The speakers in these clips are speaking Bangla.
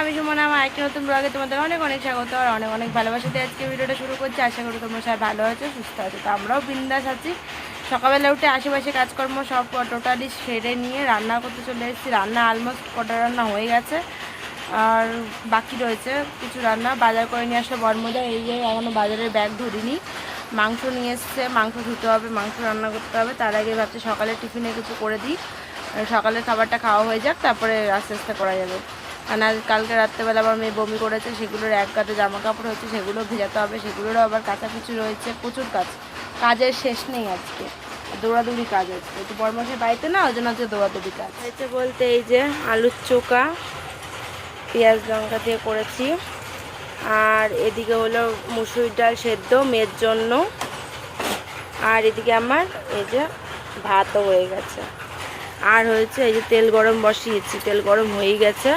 আমি সুমনা, আমার একটি নতুন ব্লগে তোমাদের অনেক অনেক স্বাগত আর অনেক অনেক ভালোবাসা। দিয়ে আজকে ভিডিওটা শুরু করছি। আশা করি তোমরা সবাই ভালো আছো, সুস্থ আছো। তো আমরাও বিন্দাস আছি। সকালবেলা উঠে আশেপাশে কাজকর্ম সব টোটালি সেরে নিয়ে রান্না করতে চলে এসেছি। রান্না অলমোস্ট কটা রান্না হয়ে গেছে। আর বাকি রয়েছে কিছু রান্না। বাজার করে নিয়ে আসলে বর্মদা। এই যে এখনও বাজারের ব্যাগ ধরিনি। মাংস নিয়ে এসছে। মাংস ধুতে হবে, মাংস রান্না করতে হবে। তার আগে ভাবছি সকালে টিফিনে কিছু করে দিই। আর সকালের খাবারটা খাওয়া হয়ে যাক, তারপরে আস্তে আস্তে করা যাবে। কারণ আজ কালকে রাত্রেবেলা আমার মেয়ে বমি করেছে, সেগুলোর এক গাতে জামা কাপড় হচ্ছে, সেগুলো ভেজাতে হবে, সেগুলোরও আবার কাছাকাছি রয়েছে প্রচুর কাজ। কাজের শেষ নেই আজকে, দৌড়াদৌড়ি কাজ হচ্ছে একটু বরমাসের বাড়িতে না, ওই জন্য হচ্ছে দৌড়াদৌড়ি কাজ। হয়েছে বলতে এই যে আলুর চোকা পেঁয়াজ লঙ্কা দিয়ে করেছি, আর এদিকে হলো মুসুর ডাল সেদ্ধ মেয়ের জন্য, আর এদিকে আমার এই যে ভাতও হয়ে গেছে। আর হয়েছে এই যে তেল গরম বসিয়েছি, তেল গরম হয়েই গেছে।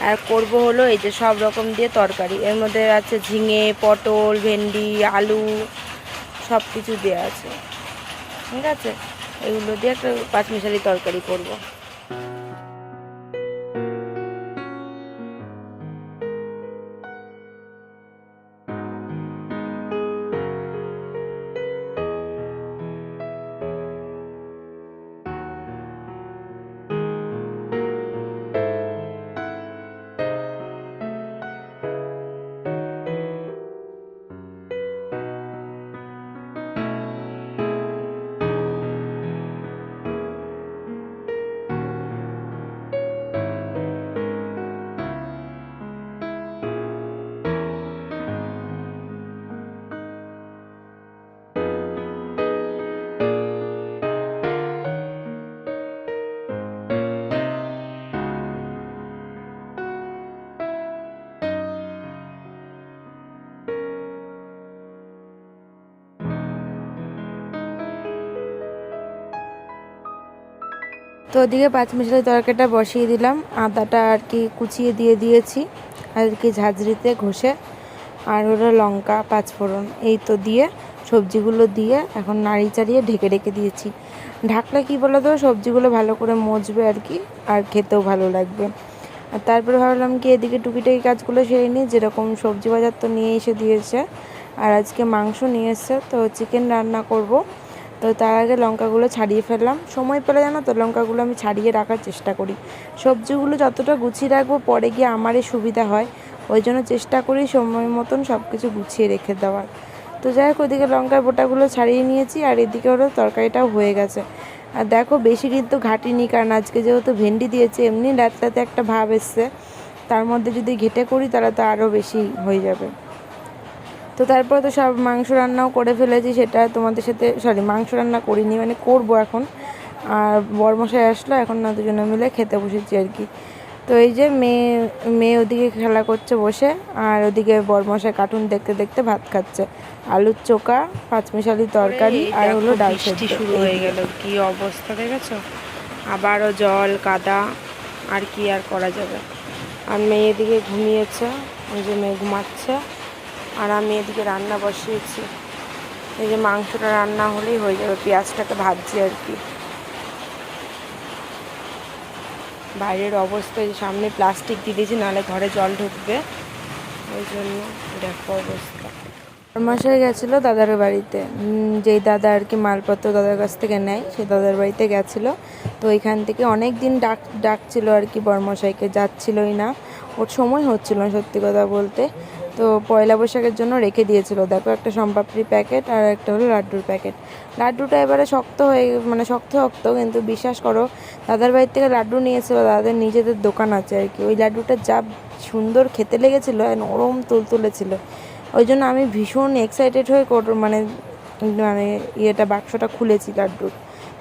আর করব হলো এই যে সব রকম দিয়ে তরকারি। এর মধ্যে আছে ঝিঙে, পটল, ভেন্ডি, আলু সব কিছু দেওয়া আছে। ঠিক আছে? এগুলো দিয়ে একটা পাঁচমিশালি তরকারি করব। তো ওদিকে পাঁচ মিশালি তরকারিটা বসিয়ে দিলাম। আদাটা আর কি কুচিয়ে দিয়ে দিয়েছি। আর কি ঝাঁঝরিতে ঘষে। আর হলো লঙ্কা, পাঁচফোড়ন, এই তো দিয়ে সবজিগুলো দিয়ে এখন নাড়ি চাড়িয়ে ঢেকে রেখে দিয়েছি। ঢাকলে কি বলো তো সবজিগুলো ভালো করে মজবে আর কি, আর খেতেও ভালো লাগবে। আর তারপরে ভাবলাম কি এদিকে টুকিটাকি কাজগুলো সেরে নিই, যেরকম সবজি বাজার তো নিয়ে এসে দিয়েছে। আর আজকে মাংস নিয়ে এসছে, তো চিকেন রান্না করব। তো তার আগে লঙ্কাগুলো ছাড়িয়ে ফেললাম। সময় পেলে জানো তো, লঙ্কাগুলো আমি ছাড়িয়ে রাখার চেষ্টা করি। সবজিগুলো যতটা গুছিয়ে রাখব, পরে গিয়ে আমারই সুবিধা হয়। ওই জন্য চেষ্টা করি সময় মতন সব কিছু গুছিয়ে রেখে দেওয়ার। তো যাই হোক, ওদিকে লঙ্কার বোটাগুলো ছাড়িয়ে নিয়েছি, আর এদিকে ওরও তরকারিটাও হয়ে গেছে। আর দেখো, বেশি কিন্তু ঘাটিনি কারণ আজকে যেহেতু ভেন্ডি দিয়েছে, এমনি রাতটাতে একটা ভাব এসছে। তার মধ্যে যদি ঘেটে করি, তাহলে তো আরও বেশি হয়ে যাবে। তো তারপরে তো সব মাংস রান্নাও করে ফেলেছি সেটা তোমাদের সাথে সরি মাংস রান্না করিনি মানে করব এখন। আর বরমশাই আসলো এখন না দুজনে মিলে খেতে বসেছি আর কি। তো এই যে মেয়ে মেয়ে ওদিকে খেলা করছে বসে আর ওদিকে বরমশাই কার্টুন দেখতে দেখতে ভাত খাচ্ছে। আলুর চোকা পাঁচমিশালি তরকারি আর হলো ডাল সেদ্ধ। শুরু হয়ে গেল কি অবস্থা দেখেছ? আবারও জল কাদা আর কি আর করা যাবে? আর মেয়ে এদিকে ঘুমিয়েছে ওই যে মেয়ে ঘুমাচ্ছে। আর আমি এদিকে রান্না বসিয়েছি। এই যে মাংসটা রান্না হলেই হয়ে যাবে, পেঁয়াজটাকে ভাজছি আর কি। বাইরের অবস্থা যে সামনে প্লাস্টিক দিয়ে দিয়েছি, নাহলে ঘরে জল ঢুকবে। ওই জন্য দেখো অবস্থা। মাসায় গেছিল দাদার বাড়িতে। যেই দাদা আর কি মালপত্র দাদার কাছ থেকে নেয় সেই দাদার বাড়িতে গেছিল। তো ওইখান থেকে অনেক দিন ডাক, ডাকছিল আর কি বর্মশাইকে, যাচ্ছিলই না। ওর সময় হচ্ছিল না, সত্যি কথা বলতে। তো পয়লা বৈশাখের জন্য রেখে দিয়েছিল। দেখো একটা সম্পাপড়ি প্যাকেট আর একটা হলো লাড্ডুর প্যাকেট। লাড্ডুটা এবারে শক্ত হয়ে মানে শক্ত শক্ত, কিন্তু বিশ্বাস করো, দাদার বাড়ির থেকে লাড্ডু নিয়েছিল, দাদাদের নিজেদের দোকান আছে আর কি। ওই লাড্ডুটা যা সুন্দর খেতে লেগেছিলো নরম তুলতুলে ছিল ওই জন্য আমি ভীষণ এক্সাইটেড হয়ে কোট- মানে মানে ইয়েটা, বাক্সটা খুলেছি লাড্ডুর।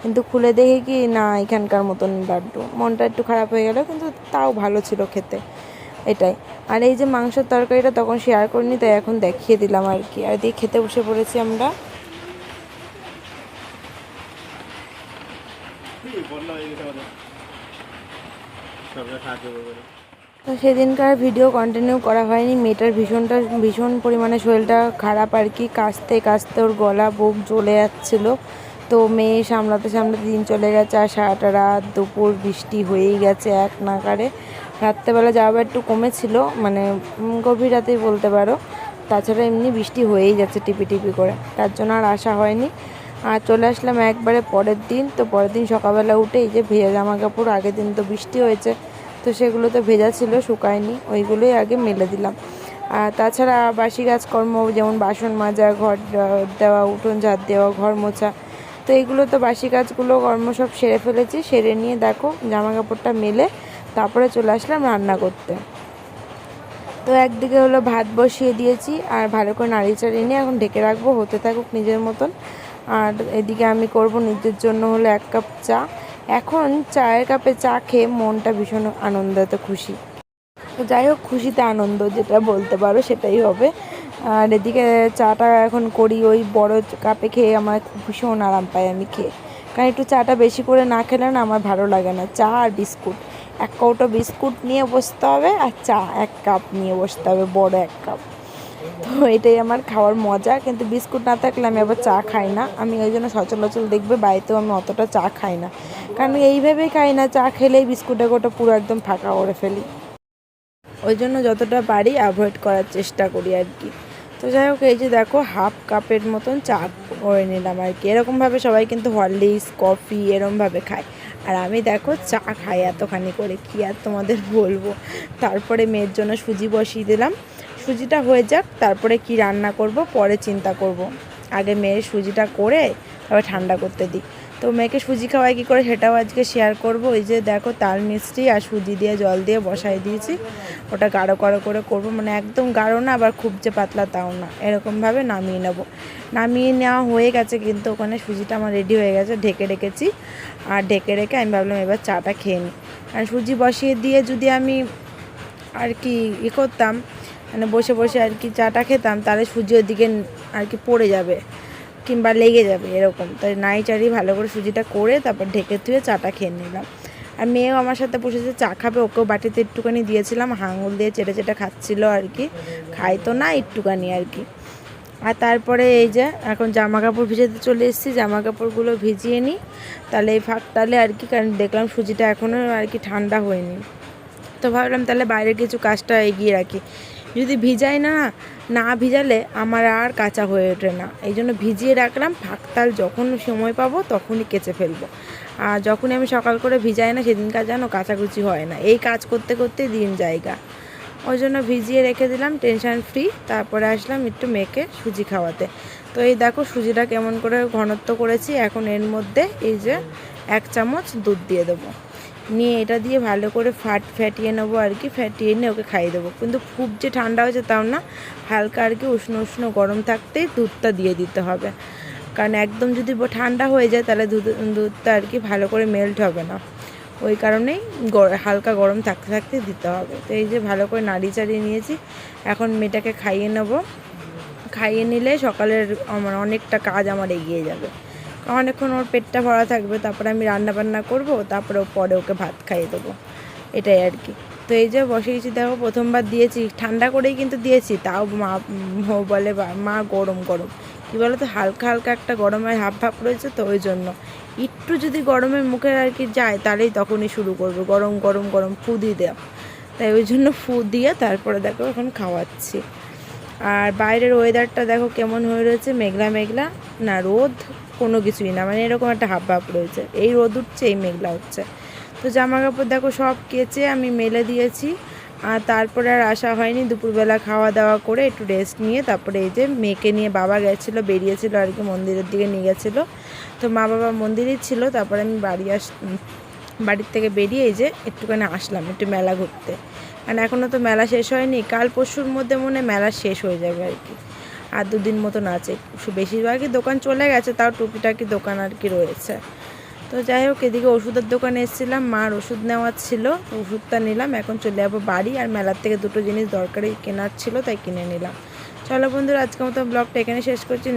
কিন্তু খুলে দেখি কি না এখানকার মতন লাড্ডু। মনটা একটু খারাপ হয়ে গেল, কিন্তু তাও ভালো ছিল খেতে। এটাই। আর এই যে মাংসের তরকারিটা তখন শেয়ার করিনি, তাই এখন দেখিয়ে দিলাম আর কি। আর দিয়ে খেতে বসে পড়েছি আমরা। তো সেদিনকার ভিডিও কন্টিনিউ করা হয়নি। মেয়েটার ভীষণটা, ভীষণ পরিমাণে শরীরটা খারাপ আর কি। কাশতে কাশতে ওর গলা, বুক জ্বলে যাচ্ছিল। তো মেয়ে সামলাতে সামলাতে দিন চলে গেছে আর সারাটা রাত দুপুর বৃষ্টি হয়েই গেছে এক নাগারে রাত্রেবেলা যাওয়া একটু কমেছিল মানে গভীর রাতেই বলতে পারো। তাছাড়া এমনি বৃষ্টি হয়েই যাচ্ছে টিপি টিপি করে, তার জন্য আর আসা হয়নি। আর চলে আসলাম একবারে পরের দিন, তো পরের দিন সকালবেলা উঠে এই যে ভেজা জামা কাপড় আগের দিন তো বৃষ্টি হয়েছে, তো সেগুলো তো ভেজা ছিল, শুকায়নি, ওইগুলোই আগে মেলে দিলাম। আর তাছাড়া বাসি কাজকর্ম, যেমন বাসন মাজা, ঘর দেওয়া, উঠোন ঝাড় দেওয়া, ঘর মোছা, তো এইগুলো তো বাসি কাজগুলো কর্ম সব সেরে ফেলেছি, সেরে নিয়ে দেখো জামা কাপড়টা মেলে তারপরে চলে আসলাম রান্না করতে। তো একদিকে হলো ভাত বসিয়ে দিয়েছি, আর ভালো করে নাড়ি চাড়িয়ে নিয়ে এখন ঢেকে রাখব, হতে থাকুক নিজের মতন। আর এদিকে আমি করব নিজের জন্য হলো এক কাপ চা। এখন চায়ের কাপে চা খেয়ে মনটা ভীষণ আনন্দতে, খুশি। যাই হোক, খুশিতে আনন্দ যেটা বলতে পারো সেটাই হবে। আর এদিকে চাটা এখন করি, ওই বড় কাপে খেয়ে আমার ভীষণ আরাম পাই আমি খেয়ে। কারণ একটু চাটা বেশি করে না খেলে না আমার ভালো লাগে না। চা আর বিস্কুট। এক কৌটো বিস্কুট নিয়ে বসতে হবে আর চা এক কাপ নিয়ে বসতে হবে, বড় এক কাপ। তো এটাই আমার খাওয়ার মজা, কিন্তু বিস্কুট না থাকলে আমি আবার চা খাই না। আমি ওই জন্য সচলাচল দেখবে বাড়িতেও আমি অতটা চা খাই না। কারণ এইভাবেই খাই না, চা খেলেই বিস্কুটের গোটা পুরো একদম ফাঁকা করে ফেলি। ওই জন্য যতটা পারি অ্যাভয়েড করার চেষ্টা করি আর কি। তো যাই হোক, এই যে দেখো হাফ কাপের মতন চা করে নিলাম আর কি। এরকমভাবে সবাই কিন্তু হরলিক্স কফি এরমভাবে খায়। আর আমি দেখো চা খাই এতখানি করে, কি আর তোমাদের বলব? তারপরে মেয়ের জন্য সুজি বসিয়ে দিলাম। সুজিটা হয়ে যাক, তারপরে কি রান্না করব পরে চিন্তা করব। আগে মেয়ের সুজিটা করে তারপরে ঠান্ডা করতে দিই। তো মেয়েকে সুজি খাওয়াই কী করে সেটাও আজকে শেয়ার করব। ওই যে দেখো তাল মিষ্টি আর সুজি দিয়ে জল দিয়ে বসাই দিয়েছি। ওটা গাঢ় গাঢ় করে করব। মানে একদম গাঢ় না, আবার খুব যে পাতলা তাও না। এরকমভাবে নামিয়ে নেব। নামিয়ে নেওয়া হয়ে গেছে কিন্তু ওখানে সুজিটা আমার রেডি হয়ে গেছে। ঢেকে রেখেছি। আর ঢেকে রেখে আমি ভাবলাম এবার চাটা খেয়ে নিই। আর সুজি বসিয়ে দিয়ে যদি আমি আর কি ই করতাম মানে বসে বসে আর কি চাটা খেতাম, তাহলে সুজি ওদিকে আর কি পড়ে যাবে। কিংবা লেগে যাবে, এরকম। তাই নাই চারি ভালো করে সুজিটা করে তারপর ঢেকে ধুয়ে চাটা খেয়ে নিলাম। আর মেয়েও আমার সাথে বসেছে, চা খাবে, ওকেও বাটিতে একটুখানি দিয়েছিলাম, হাঙুল দিয়ে চেটে চেটে খাচ্ছিল আর কি। খাই তো না একটুখানি আর কি। আর তারপরে এই যে, এখন জামা কাপড় ভিজাতে চলে এসেছি, জামা কাপড়গুলো ভিজিয়ে নিই। তাহলে এই ফাঁক তাহলে আর কি, কারণ দেখলাম সুজিটা এখনও আর কি ঠান্ডা হয়নি। তো ভাবলাম তাহলে বাইরের কিছু কাজটা এগিয়ে রাখি। যদি ভিজাই না না ভিজালে আমার আর কাঁচা হয়ে ওঠে না। এই জন্য ভিজিয়ে রাখলাম ফাঁকতাল যখন সময় পাবো তখনই কেচে ফেলব। আর যখনই আমি সকাল করে ভিজাই না সেদিন কাজ যেন কাচাকুচি হয় না। এই কাজ করতে করতে দিন জায়গা। ওই জন্য ভিজিয়ে রেখে দিলাম, টেনশন ফ্রি। তারপরে আসলাম একটু মেখে সুজি খাওয়াতে। তো এই দেখো সুজিটা কেমন করে ঘনত্ব করেছি। এখন এর মধ্যে এই যে এক চামচ দুধ দিয়ে দেবো। নিয়ে এটা দিয়ে ভালো করে ফাট ফ্যাটিয়ে নেব আর কি ফ্যাটিয়ে নিয়ে ওকে খাইয়ে দেবো। কিন্তু খুব যে ঠান্ডা হয়েছে তাও না, হালকা আর কি উষ্ণ উষ্ণ গরম থাকতেই দুধটা দিয়ে দিতে হবে। কারণ একদম যদি ঠান্ডা হয়ে যায় তাহলে দুধ, দুধটা আর কি ভালো করে মেল্ট হবে না। ওই কারণেই হালকা গরম থাকতে থাকতে দিতে হবে। তো এই যে ভালো করে নাড়ি চাড়িয়ে নিয়েছি, এখন মেয়েটাকে খাইয়ে নেব। খাইয়ে নিলে সকালের আমার অনেকটা কাজ আমার এগিয়ে যাবে। অনেকক্ষণ ওর পেটটা ভরা থাকবে, তারপরে আমি রান্না বান্না করব, তারপরে পরে ওকে ভাত খাইয়ে দেবো। এটাই আর কি। তো এই যে বসিয়েছি দেখো প্রথমবার দিয়েছি, ঠান্ডা করেই কিন্তু দিয়েছি, তাও মা বলে মা গরম গরম। কী বলো তো হালকা হালকা একটা গরমের হাফ ভাব রয়েছে তো ওই জন্য। একটু যদি গরমের মুখে আর কি যায়, তাহলেই তখনই শুরু করবে, গরম গরম গরম, ফু দিয়ে দেওয়া। তাই ওই জন্য ফু দিয়ে তারপরে দেখো এখন খাওয়াচ্ছি। আর বাইরের ওয়েদারটা দেখো কেমন হয়ে রয়েছে, মেঘলা মেঘলা। না, রোদ কোনো কিছুই না মানে এরকম একটা হাব ভাব রয়েছে। এই রোদ উঠছে, এই মেঘলা হচ্ছে। তো জামা কাপড় দেখো সব কেচে আমি মেলে দিয়েছি। আর তারপরে আর আসা হয়নি, দুপুরবেলা খাওয়া দাওয়া করে একটু রেস্ট নিয়ে তারপরে এই যে মেয়েকে নিয়ে বাবা গেছিল, বেরিয়েছিল আর কি মন্দিরের দিকে নিয়ে গেছিল। তো মা বাবা মন্দিরেই ছিল, তারপরে আমি বাড়ি আস, বাড়ির থেকে বেরিয়ে এই যে একটুখানি আসলাম, একটু মেলা ঘুরতে। কারণ এখনও তো মেলা শেষ হয়নি। কাল পরশুর মধ্যে মনে মেলা শেষ হয়ে যাবে আর কি। আর দুদিন মতন আছে। বেশিরভাগই দোকান চলে গেছে, তাও টুকিটাকি দোকান আর কি রয়েছে। তো যাই হোক, এদিকে ওষুধের দোকানে এসেছিলাম, মার ওষুধ নেওয়ার ছিল, ওষুধটা নিলাম, এখন চলে যাব বাড়ি। আর মেলার থেকে দুটো জিনিস দরকারি কেনার ছিল, তাই কিনে নিলাম। চলো বন্ধুরা আজকে মতো ব্লগটা এখানে শেষ করছি।